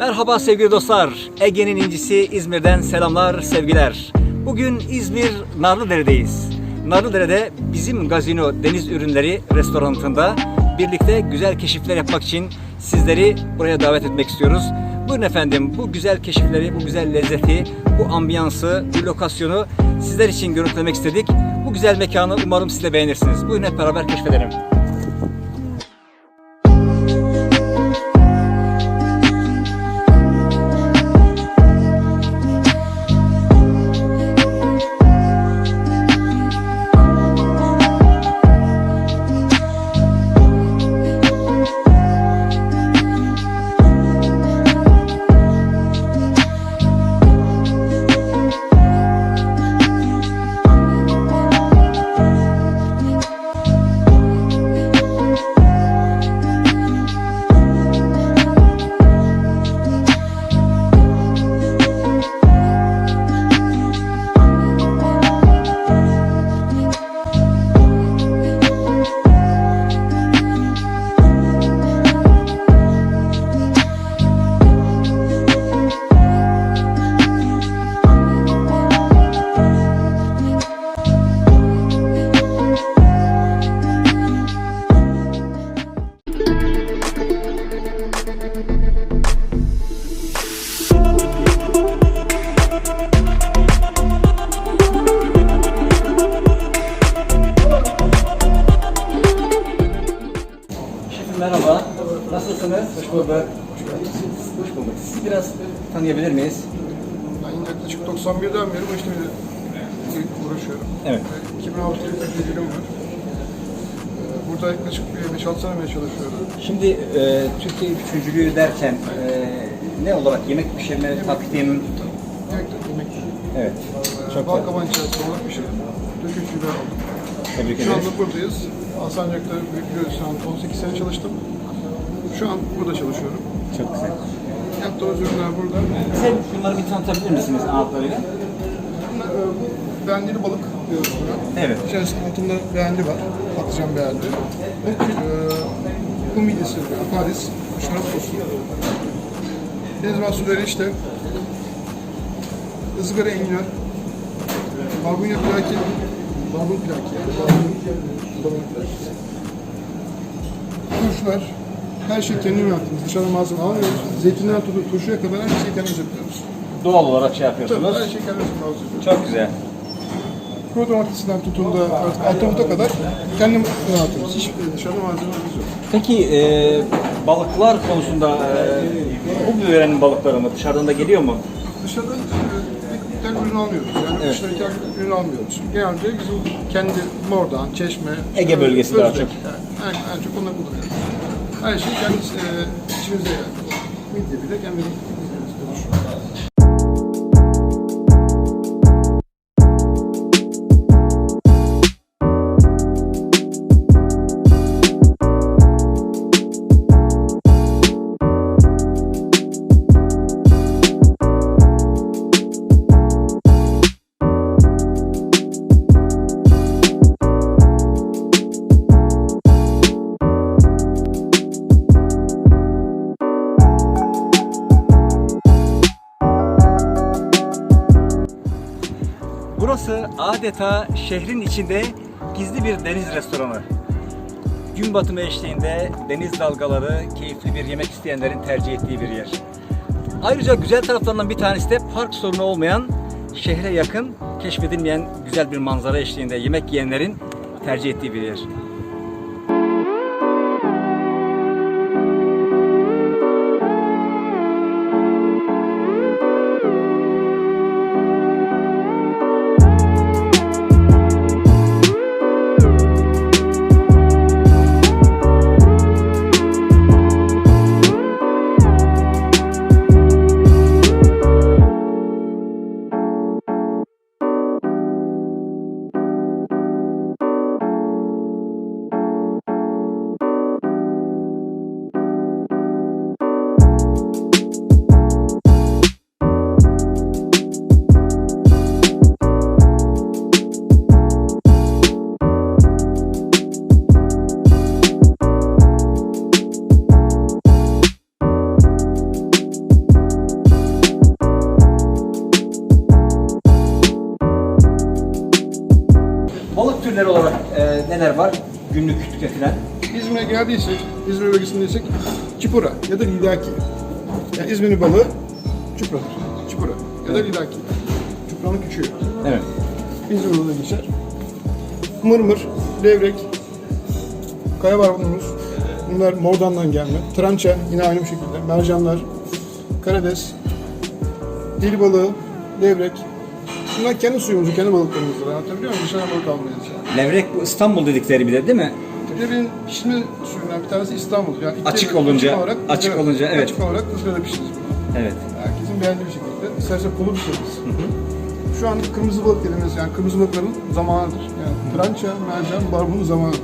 Merhaba sevgili dostlar. Ege'nin incisi İzmir'den selamlar, sevgiler. Bugün İzmir Narlıdere'deyiz. Narlıdere'de bizim Gazino Deniz Ürünleri restoranında birlikte güzel keşifler yapmak için sizleri buraya davet etmek istiyoruz. Buyurun efendim bu güzel keşifleri, bu güzel lezzeti, bu ambiyansı, bu lokasyonu sizler için görüntülemek istedik. Bu güzel mekanı umarım siz de beğenirsiniz. Buyurun hep beraber keşfedelim. Biraz tanıyabilir miyiz? Ben yaklaşık 91'den beri bu işle uğraşıyorum. Evet. Ee, 2006 yılında tecrübem var. Ee, Burada yaklaşık bir 5-6 seneye çalışıyorum. Şimdi e, Türkiye üçüncülüğü derken e, ne olarak yemek pişirme, takdim? Yemek, yemek. Evet. Ee, Çok Bal güzel. kabağı içerisinde olarak pişirdim. Dökücüler aldım. Tebrik Şu ederiz. anda buradayız. Alsancak'ta şu an 18 sene çalıştım. Şu an burada çalışıyorum. Çok güzel. Yaptığımız ürünler burada. Size bunları bir tanıtabilir misiniz anahtarıyla? Bunlar, e, bu beğendili balık diyoruz buna. Evet. İçerisinde altında beğendi var. Patlıcan beğendi. Bu e, kum midesi, Paris, şarap sosu. Deniz mahsulleri işte ızgara enginar, barbunya plaki, barbun plaki, barbun, barbun plaki. Turşular, her şey kendimiz yaptığımız, dışarıdan malzeme almıyoruz. Zeytinden tutup turşuya kadar her şeyi kendimiz yapıyoruz. Doğal olarak şey Tabii yapıyorsunuz. her şeyi kendimiz yapıyoruz. Çok güzel. Kuru domatesinden tutun da artık atamuta kadar kendim yapıyoruz. Hiç dışarıda malzememiz yok. Peki e, balıklar konusunda e, bu yörenin balıkları mı dışarıdan da geliyor mu? Dışarıda e, tek ürün almıyoruz. Yani Evet. dışarıda tek ürün almıyoruz. Genelde bizim kendi Mordan, Çeşme, Ege bölgesi daha çok. Yani, en, en çok onları kullanıyoruz. Her şey kendi e, içimizde yani. Midye bile kendi Burası adeta şehrin içinde gizli bir deniz restoranı. Gün batımı eşliğinde deniz dalgaları keyifli bir yemek isteyenlerin tercih ettiği bir yer. Ayrıca güzel taraflarından bir tanesi de park sorunu olmayan, şehre yakın, keşfedilmeyen güzel bir manzara eşliğinde yemek yiyenlerin tercih ettiği bir yer. Türleri olarak e, neler var günlük tüketilen? İzmir'e geldiysek, İzmir bölgesindeysek çipura ya da lidaki. Yani İzmir'in balığı çupradır. Çipura ya da lidaki. Çupranın küçüğü. Evet. İzmir balığı geçer. Mırmır, levrek, kaya barbunumuz. Bunlar mordandan gelme. Trança yine aynı bu şekilde. Mercanlar, karides, dil balığı, levrek. Bunlar kendi suyumuzu, kendi balıklarımızdır. Anlatabiliyor muyum? Dışarıdan balık yani. Levrek bu İstanbul dedikleri bir de değil mi? Türkiye'nin pişme suyundan bir tanesi İstanbul. Yani Açık olunca- açık ızgara- olunca, evet. Açık olarak ızgarada pişiriz bunu. Evet. Herkesin beğendiği bir şekilde. İsterse pulu pişiririz. Şu an kırmızı balık dediğimiz yani kırmızı balıkların zamanıdır. Yani trança, mercan, barbunun zamanıdır.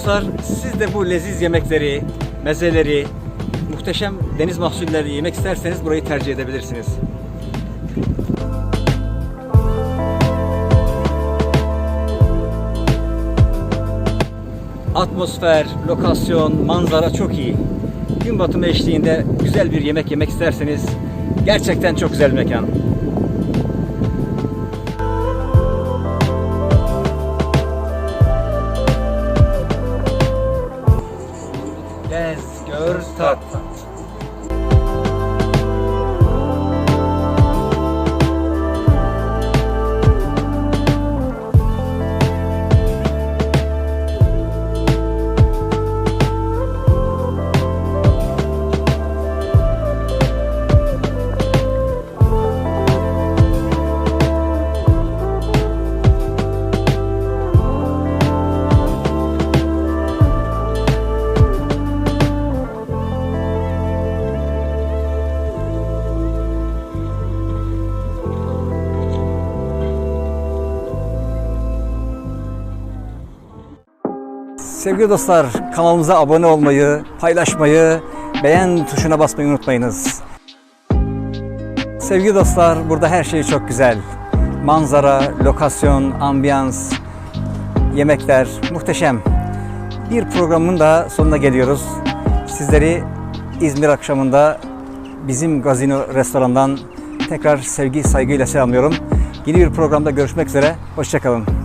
Dostlar, siz de bu leziz yemekleri, mezeleri, muhteşem deniz mahsulleri yemek isterseniz burayı tercih edebilirsiniz. Atmosfer, lokasyon, manzara çok iyi. Gün batımı eşliğinde güzel bir yemek yemek isterseniz gerçekten çok güzel bir mekan. Sevgili dostlar, kanalımıza abone olmayı, paylaşmayı, beğen tuşuna basmayı unutmayınız. Sevgili dostlar, burada her şey çok güzel. Manzara, lokasyon, ambiyans, yemekler muhteşem. Bir programın da sonuna geliyoruz. Sizleri İzmir akşamında bizim Gazino restorandan tekrar sevgi saygıyla selamlıyorum. Yeni bir programda görüşmek üzere. Hoşçakalın.